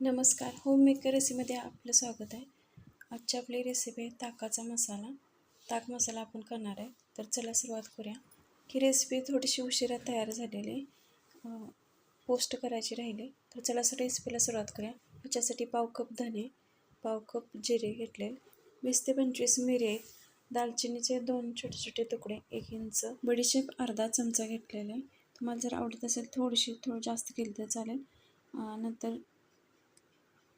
नमस्कार. होममेकर रेसिपीमध्ये आपलं स्वागत आहे. आजची आपली रेसिपी आहे ताकाचा मसाला. ताक मसाला आपण करणार आहे. तर चला सुरुवात करूया. ही रेसिपी थोडीशी उशिरा तयार झालेली आहे. पोस्ट करायची राहिली. तर चला असं रेसिपीला सुरुवात करूया. ह्याच्यासाठी पाव कप धने पाव कप जिरे घेतले. वीस ते पंचवीस मिरे दालचिनीचे दोन छोटे छोटे तुकडे एक इंच बडीशेप अर्धा चमचा घेतलेला. आहे तुम्हाला जर आवडत असेल थोडीशी थोडं जास्त केली तर चालेल. नंतर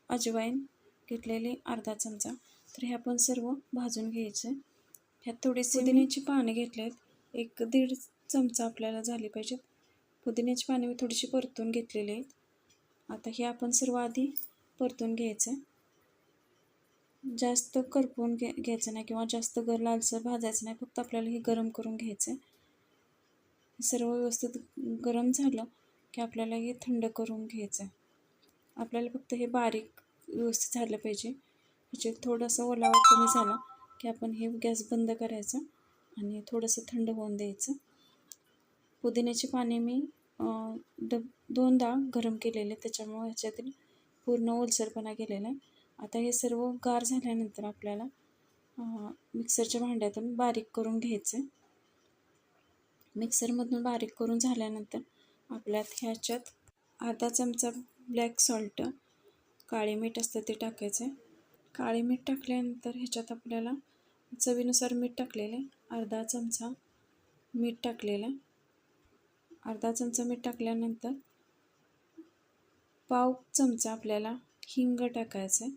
अजवाईन घेतलेली अर्धा चमचा. तर हे आपण सर्व भाजून घ्यायचं. ह्यात थोडीशी पुदिन्याची पाने घेतलेत. एक दीड चमचा आपल्याला झाली पाहिजेत. पुदिन्याची पाने मी थोडीशी परतून घेतलेली आहेत. आता हे आपण सर्व आधी परतून घ्यायचं. जास्त करपून घे घ्यायचं नाही किंवा जास्त गर लालसर भाजायचं नाही. फक्त आपल्याला हे गरम करून घ्यायचं आहे. सर्व व्यवस्थित गरम झालं की आपल्याला हे थंड करून घ्यायचं आहे. आपल्याला फक्त हे बारीक व्यवस्थित झालं पाहिजे. म्हणजे थोडंसं ओलावा कमी झाला की आपण हे गॅस बंद करायचं आणि थोडंसं थंड होऊन द्यायचं. पुदिन्याची पाने मी डब दोनदा गरम केलेले. त्याच्यामुळे ह्याच्यातील पूर्ण ओलसरपणा गेलेला आहे. आता हे सर्व गार झाल्यानंतर आपल्याला मिक्सरच्या भांड्यातून बारीक करून घ्यायचं मिक्सरमधून बारीक करून झाल्यानंतर आपल्यात ह्याच्यात अर्धा चमचा ब्लॅक सॉल्ट काळे मीठ असतं ते टाकायचं. आहे काळे मीठ टाकल्यानंतर ह्याच्यात आपल्याला चवीनुसार मीठ टाकलेलं आहे. अर्धा चमचा मीठ टाकलेलं आहे. अर्धा चमचा मीठ टाकल्यानंतर पाव चमचा आपल्याला हिंग टाकायचं आहे.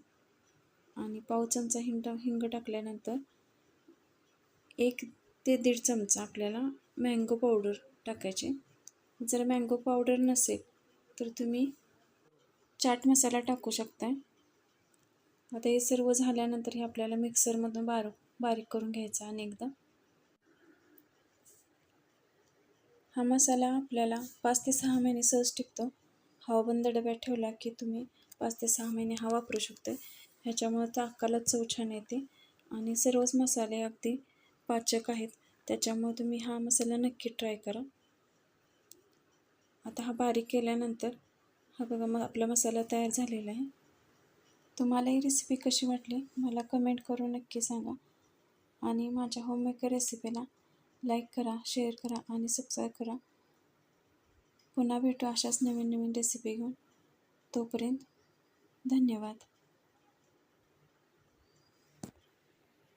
आणि पाव चमचा हिंग हिंग टाकल्यानंतर एक ते दीड चमचा आपल्याला मँगो पावडर टाकायचे. जर मँगो पावडर नसेल तर तुम्ही चाट मसाला टाकू शकता आता हे सर्व झाल्यानंतर हे आपल्याला मिक्सरमधून बार बारीक करून घ्यायचा आणि एकदा. हा मसाला आपल्याला पाच ते सहा महिने सहज टिकतो. हवाबंद डब्यात ठेवला की तुम्ही पाच ते सहा महिने हा वापरू शकता ह्याच्यामुळे ताकाला चव छान येते. आणि सर्वच मसाले अगदी पाचक आहेत. त्याच्यामुळे तुम्ही हा मसाला नक्की ट्राय करा. आता हा बारीक केल्यानंतर हा बघा मग आपला मसाला तयार झालेला आहे. तुम्हाला ही रेसिपी कशी वाटली मला कमेंट करून नक्की सांगा. आणि माझ्या होममेकर रेसिपीला लाईक करा शेअर करा आणि सबस्क्राईब करा. पुन्हा भेटू अशाच नवीन नवीन रेसिपी घेऊन. तोपर्यंत धन्यवाद.